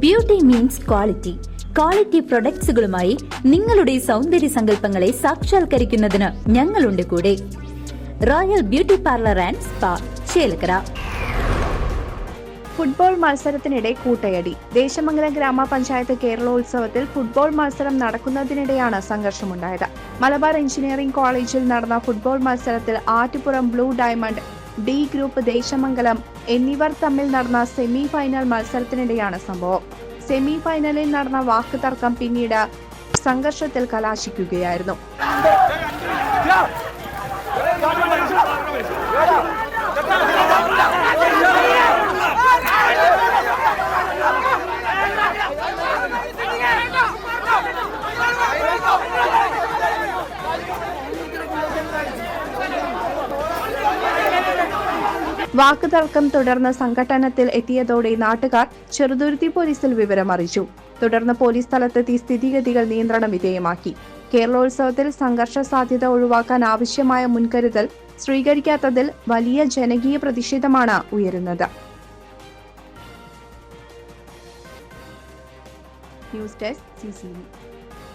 Beauty means quality quality പ്രൊഡക്ട്സുകളുമായി നിങ്ങളുടെ സൗന്ദര്യ സങ്കല്പങ്ങളെ സാക്ഷാത്കരിക്കുന്നതിന് ഞങ്ങളുണ്ട് കൂടെ. Royal beauty parlour and spa Chelakkara. Football മത്സരത്തിനിടെ കൂട്ടയടി. ദേശമംഗലം ഗ്രാമപഞ്ചായത്ത് കേരളോത്സവത്തിൽ ഫുട്ബോൾ മത്സരം നടക്കുന്നതിനിടെയാണ് സംഘർഷമുണ്ടായത്. മലബാർ എഞ്ചിനീയറിംഗ് കോളേജിൽ നടന്ന ഫുട്ബോൾ മത്സരത്തിൽ Attupuram blue diamond D group Desamangalam എന്നിവർ തമ്മിൽ നടന്ന സെമി ഫൈനൽ മത്സരത്തിനിടെയാണ് സംഭവം. സെമി ഫൈനലിൽ നടന്ന വാക്ക് തർക്കം പിന്നീട് സംഘർഷത്തിൽ കലാശിക്കുകയായിരുന്നു. വാക്കുതർക്കം തുടർന്ന് സംഘട്ടനത്തിൽ എത്തിയതോടെ നാട്ടുകാർ ചെറുതുരുത്തി പോലീസിൽ വിവരം അറിയിച്ചു. തുടർന്ന് പോലീസ് സ്ഥലത്തെത്തി സ്ഥിതിഗതികൾ നിയന്ത്രണ വിധേയമാക്കി. കേരളോത്സവത്തിൽ സംഘർഷ സാധ്യത ഒഴിവാക്കാൻ ആവശ്യമായ മുൻകരുതൽ സ്വീകരിക്കാത്തതിൽ വലിയ ജനകീയ പ്രതിഷേധമാണ് ഉയരുന്നത്. News desk C